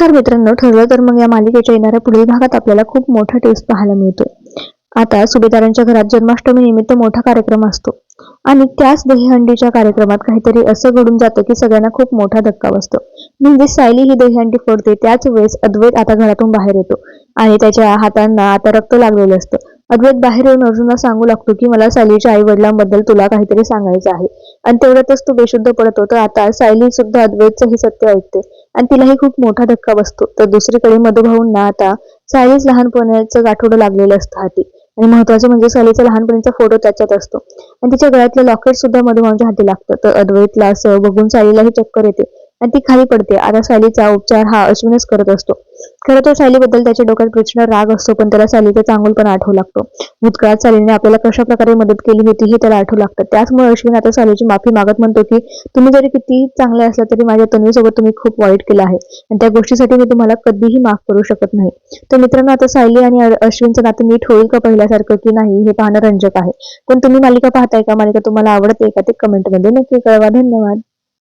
नमस्कार मित्रांनो ठरलं तर मग या मालिकेच्या येणाऱ्या पुढील भागात आपल्याला खूप मोठा टेस्ट पाहायला मिळतो. आता सुभेदारांच्या घरात जन्माष्टमी निमित्त मोठा कार्यक्रम असतो. आणि त्याच दहीहंडीच्या कार्यक्रमात काहीतरी असं घडून जातं की सगळ्यांना खूप मोठा धक्का बसतो. म्हणजे सायली ही दहीहंडी फोडते त्याच वेळेस अद्वैत आता घरातून बाहेर येतो. आणि त्याच्या हातांना आता रक्त लागलेलं असतं. अद्वैत बाहेर येऊन अर्जुनला सांगू लागतो की मला सायलीच्या आई वडिलांबद्दल तुला काहीतरी सांगायचं आहे. आणि तेवढ्यातच तो बेशुद्ध पडतो तर आता सायली सुद्धा अद्वैतचं हे सत्य ऐकते आणि तिलाही खूप मोठा धक्का बसतो. तर दुसरीकडे मधुभाऊंना आता सायलीच लहानपणाचं गाठोडं लागलेलं असतं हाती. आणि महत्वाचं म्हणजे सायलीचा लहानपणीचा फोटो त्याच्यात असतो. आणि तिच्या गळ्यातलं लॉकेट सुद्धा मधुभाऊंच्या हाती लागतं तर अद्वैतला असं बघून सायलीलाही चक्कर येते आणि ती खाली पडते. आता सायलीचा उपचार हा अश्विनच करत असतो. खरं तर सायलीबद्दल त्याच्या डोक्यात प्रचंड राग असतो पण त्याला सायलीचा चांगुलपण आठवू लागतो. भूतकाळात सायलीने आपल्याला कशा प्रकारे मदत केली होती हे त्याला आठवू लागतं. त्याचमुळे अश्विन आता सायलीची माफी मागत म्हणतो की तुम्ही जरी कितीही चांगले असला तरी माझ्या तन्वीसोबत तुम्ही खूप वाईट केलं आहे. आणि त्या गोष्टीसाठी मी तुम्हाला कधीही माफ करू शकत नाही. तर मित्रांनो आता सायली आणि अश्विनचं नातं नीट होईल का पहिल्यासारखं की नाही हे पाहणं रंजक आहे. पण तुम्ही मालिका पाहताय का? मालिका तुम्हाला आवडते का? ते कमेंटमध्ये नक्की कळवा. धन्यवाद.